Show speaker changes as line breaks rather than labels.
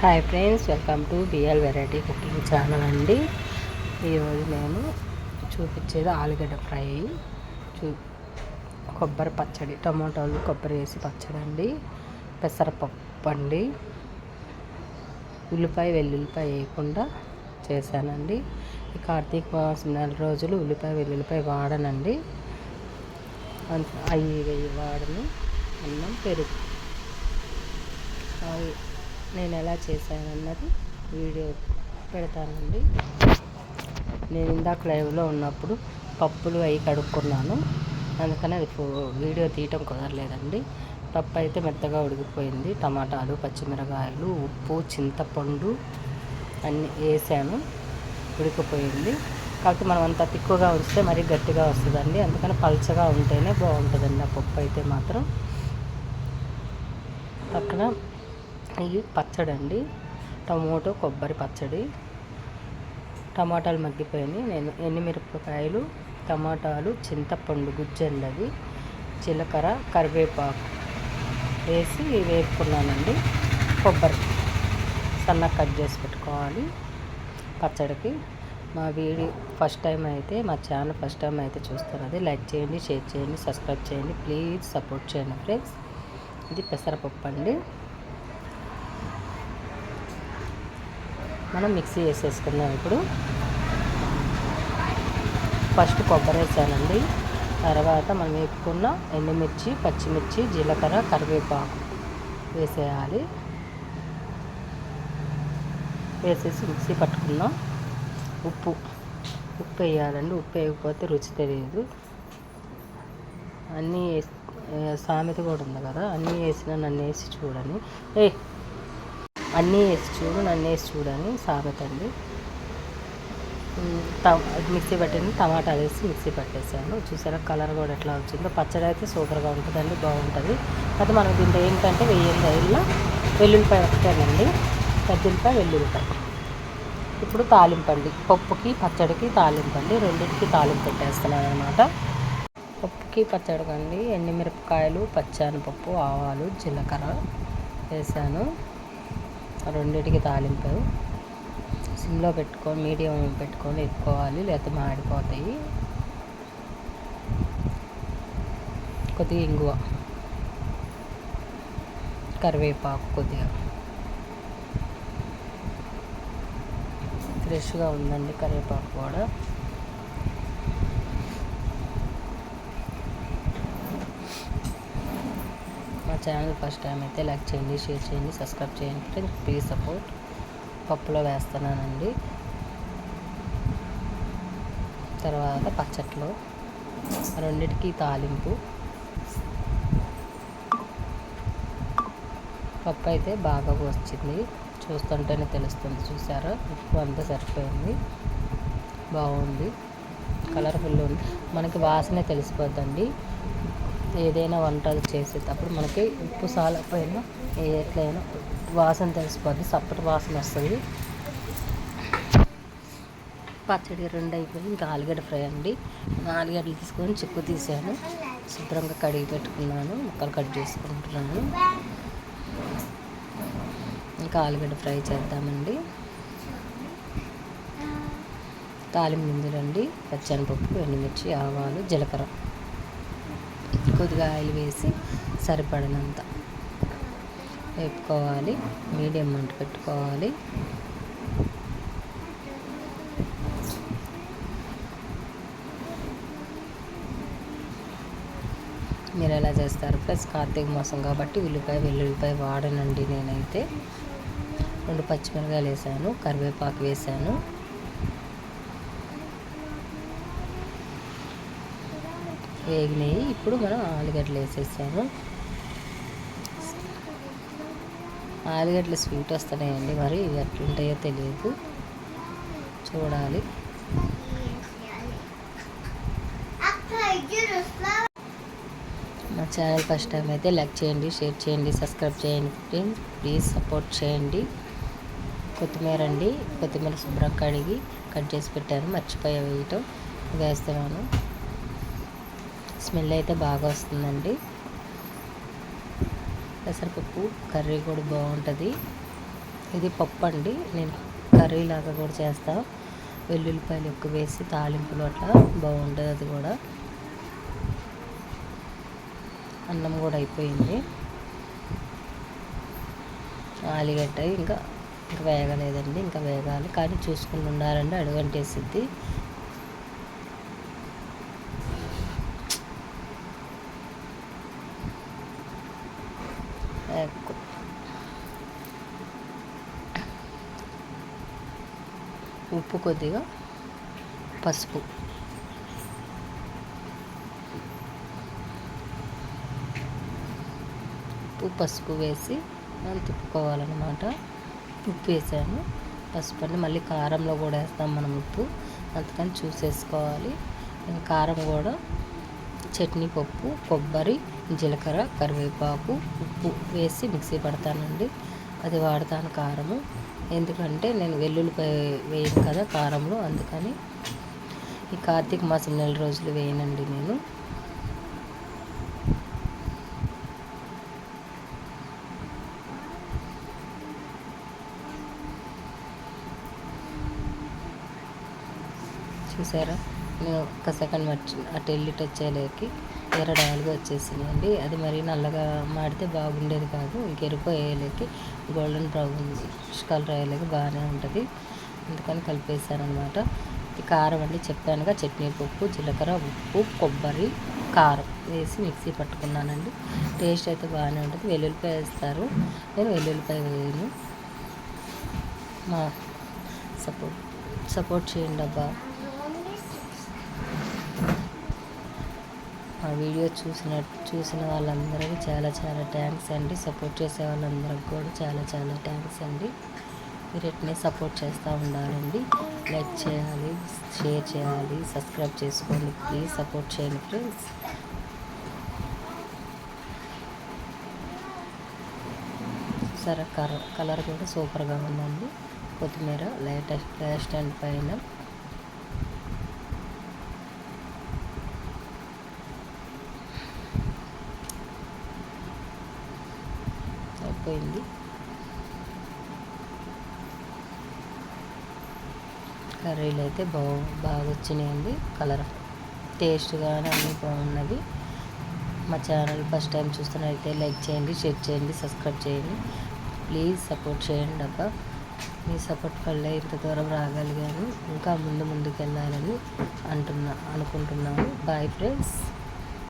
Hi friends welcome to BL variety cooking channel అండి. ఈరోజు నేను చూపించేది ఆలుగడ్డ ఫ్రై చూ కొబ్బరి పచ్చడి టమాటాలు కొబ్బరి వేసి పచ్చడి అండి పెసరపప్పు అండి ఉల్లిపాయ వెల్లుల్లిపాయ వేయకుండా చేశానండి. ఈ కార్తీక మాసం నెల రోజులు ఉల్లిపాయ వెల్లుల్లిపాయ వాడనండి. అవి వాడను. అన్నం పెరుగు. నేను ఎలా చేశానన్నది వీడియో పెడతానండి. నేను ఇందాక లైవ్లో ఉన్నప్పుడు పప్పులు అవి కడుక్కున్నాను. అందుకని అది వీడియో తీయటం కుదరలేదండి. పప్పు అయితే మెత్తగా ఉడికిపోయింది. టమాటాలు పచ్చిమిరకాయలు ఉప్పు చింతపండు అన్నీ వేసాను. ఉడికిపోయింది. కాకపోతే మనం అంత తిక్కువగా ఉంచితే మరీ గట్టిగా వస్తుందండి. అందుకని పల్చగా ఉంటేనే బాగుంటుందండి ఆ పప్పు అయితే మాత్రం. పక్కన ఇది పచ్చడి అండి టమోటో కొబ్బరి పచ్చడి. టమాటాలు మగ్గిపోయినాయి. నేను ఎండుమిరపకాయలు టమాటాలు చింతపండు గుజ్జండి అది జీలకర్ర కరివేపాకు వేసి వేపుకున్నానండి. కొబ్బరి సన్నగా కట్ చేసి పెట్టుకోవాలి పచ్చడికి. మా వీడి ఫస్ట్ టైం అయితే మా ఛానల్ ఫస్ట్ టైం అయితే చూస్తున్నది. లైక్ చేయండి షేర్ చేయండి సబ్స్క్రైబ్ చేయండి. ప్లీజ్ సపోర్ట్ చేయండి ఫ్రెండ్స్. ఇది పెసరపప్పు అండి. మనం మిక్సీ వేసేసుకుందాం ఇప్పుడు. ఫస్ట్ కొబ్బరి వేసానండి. తర్వాత మనం వేపుకున్న ఎండుమిర్చి పచ్చిమిర్చి జీలకర్ర కరివేపాకు వేసేయాలి. వేసేసి మిక్సీ పట్టుకుందాం ఉప్పు ఉప్పు వేయాలండి. ఉప్పు వేయకపోతే రుచి తెలియదు. అన్నీ సామెత కూడా ఉంది కదా. అన్నీ వేసిన నన్ను వేసి చూడని ఏ అన్నీ వేసి చూడు నన్ను వేసి చూడని సాగతండి మిక్సీ పట్టింది టమాటాలు వేసి మిక్సీ పట్టేసాను. చూసారా కలర్ కూడా ఎట్లా వచ్చిందో? పచ్చడి అయితే సూపర్గా ఉంటుందండి బాగుంటుంది. అయితే మనం దీంట్లో ఏంటంటే వెయ్యి రైల్లో వెల్లుల్లిపాయ ఒకటేనండి. పెద్దల్లిపాయ వెల్లుల్లిపాయ. ఇప్పుడు తాలింపండి పప్పుకి పచ్చడికి తాలింపండి రెండింటికి తాలింపు పెట్టేస్తున్నాను అనమాట పప్పుకి పచ్చడికండి ఎండిమిరపకాయలు ఎండుమిరపకాయలు పచ్చానపప్పు ఆవాలు జీలకర్ర వేసాను. రెండింటికి తాలింపు. సిమ్లో పెట్టుకొని మీడియం పెట్టుకొని ఎత్తుకోవాలి లేకపోతే మాడిపోతాయి. కొద్దిగా ఇంగువ. కరివేపాకు కొద్దిగా. ఫ్రెష్గా ఉందండి కరివేపాకు కూడా. ఛానల్ ఫస్ట్ టైం అయితే లైక్ చేయండి షేర్ చేయండి సబ్స్క్రైబ్ చేయండి. ప్లీజ్ సపోర్ట్ పప్పులో వేస్తున్నానండి. తర్వాత పచ్చట్లో రెండిటికి తాలింపు. పప్పు అయితే బాగా వచ్చింది చూస్తుంటేనే తెలుస్తుంది చూసారా? ఉప్పు అంతా సరిపోయింది. బాగుంది. కలర్ఫుల్ ఉంది. మనకి వాసనే తెలిసిపోద్దండి. ఏదైనా వంటలు చేసేటప్పుడు మనకి ఉప్పు సాలపోయినా ఎట్లయినా వాసన తెలిసిపోద్ది సప్పటి వాసన వస్తుంది. పచ్చడి రెండు అయిపోయి ఇంకా ఆలుగడ్డ ఫ్రై అండి. ఆలుగడ్డలు తీసుకొని చిక్కు తీసాను. శుభ్రంగా కడిగి పెట్టుకున్నాను ముక్కలు కట్ చేసుకుంటున్నాను. ఇంకా ఆలుగడ్డ ఫ్రై చేద్దామండి. తాలింపు గింజలండి పచ్చనిపప్పు ఎండుమిర్చి ఆవాలు జీలకర్ర. కొద్దిగా ఆయిల్ వేసి సరిపడినంత వేపుకోవాలి. మీడియం మంట పెట్టుకోవాలి. మీరు ఎలా చేస్తారు? ప్లస్ కార్తీక మాసం కాబట్టి ఉల్లిపాయ వెల్లుల్లిపాయ వాడనండి నేనైతే. రెండు పచ్చిమిరకాయలు వేసాను కరివేపాకు వేసాను. వేగినాయి. ఇప్పుడు మనం ఆలుగడ్డలు వేసేసాము. ఆలుగడ్డలు స్వీట్ వస్తున్నాయండి. మరి ఇవి ఎట్లుంటాయో తెలియదు. చూడాలి. మా ఛానల్ ఫస్ట్ టైం అయితే లైక్ చేయండి షేర్ చేయండి సబ్స్క్రైబ్ చేయండి ప్లీజ్ సపోర్ట్ చేయండి. కొత్తిమీర అండి. కొత్తిమీర శుభ్రం కడిగి కట్ చేసి పెట్టాను. మర్చిపోయా వేయటం. వేస్తున్నాను. స్మెల్ అయితే బాగా వస్తుందండి. పెసరపప్పు కర్రీ కూడా బాగుంటుంది. ఇది పప్పు అండి నేను కర్రీ లాగా కూడా చేస్తా. వెల్లుల్లిపాయలు ఎక్కువ వేసి తాలింపులు అట్లా బాగుంటుంది అది కూడా. అన్నం కూడా అయిపోయింది. ఆలుగడ్డ ఇంకా ఇంకా వేగలేదండి ఇంకా వేగాలి. కానీ చూసుకుని ఉండాలండి అడుగంటేసిద్ది. ఉప్పు కొద్దిగా పసుపు ఉప్పు పసుపు వేసి మనం తిప్పుకోవాలన్నమాట. ఉప్పు వేసాను. పసుపు అంటే మళ్ళీ కారంలో కూడా వేస్తాం మనం ఉప్పు. అందుకని చూసేసుకోవాలి. కారం కూడా చట్నీ పప్పు కొబ్బరి జీలకర్ర కరివేపాకు ఉప్పు వేసి మిక్సీ పడతానండి. అది వాడతాను కారము. ఎందుకంటే నేను వెల్లుల్లిపాయ వేయను కదా కారంలో అందుకని ఈ కార్తీక మాసం నెల రోజులు వేయనండి నేను. చూసారా? నేను ఒక్క సెకండ్ మర్చి అటు వెళ్ళి వచ్చేలేకి ఎర్రడాలుగా వచ్చేసిందండి. అది మరీ నల్లగా మాడితే బాగుండేది కాదు. ఇంక ఎరుపు అయ్యేలేకి గోల్డెన్ బ్రౌన్ కలర్ వేయలేకి బాగానే ఉంటుంది. అందుకని కలిపేశారనమాట కారం అండి చెప్పానుగా చట్నీ పప్పు జీలకర్ర ఉప్పు కొబ్బరి కారం వేసి మిక్సీ పట్టుకున్నానండి. టేస్ట్ అయితే బాగానే ఉంటుంది. వెల్లుల్లిపాయ వేస్తారు. నేను వెల్లుల్లిపాయ వేయను. మా సపోర్ట్ సపోర్ట్ చేయండి అబ్బా. ఆ వీడియో చూసిన చూసిన వాళ్ళందరికీ చాలా చాలా థ్యాంక్స్ అండి. సపోర్ట్ చేసే వాళ్ళందరికి కూడా చాలా చాలా థ్యాంక్స్ అండి. మీరు ఎట్నే సపోర్ట్ చేస్తూ ఉండాలండి. లైక్ చేయాలి షేర్ చేయాలి సబ్స్క్రైబ్ చేసుకోండి. ప్లీజ్ సపోర్ట్ చేయండి ఫ్రెండ్స్. సరే కలర్ కలర్ కూడా సూపర్గా ఉందండి. కొత్తిమీర లైట్ లేటెస్ట్ అండ్ పైన అయిపోయింది. కర్రీలు అయితే బాగు బాగా వచ్చినాయండి కలర్ టేస్ట్ కానీ అన్నీ బాగున్నది. మా ఛానల్ ఫస్ట్ టైం చూస్తున్నైతే లైక్ చేయండి షేర్ చేయండి సబ్స్క్రైబ్ చేయండి. ప్లీజ్ సపోర్ట్ చేయండి అబ్బా. మీ సపోర్ట్ వల్ల ఇంత దూరం రాగలిగాను ఇంకా ముందు ముందుకు వెళ్ళాలని అంటున్నా అనుకుంటున్నాను. Bye friends.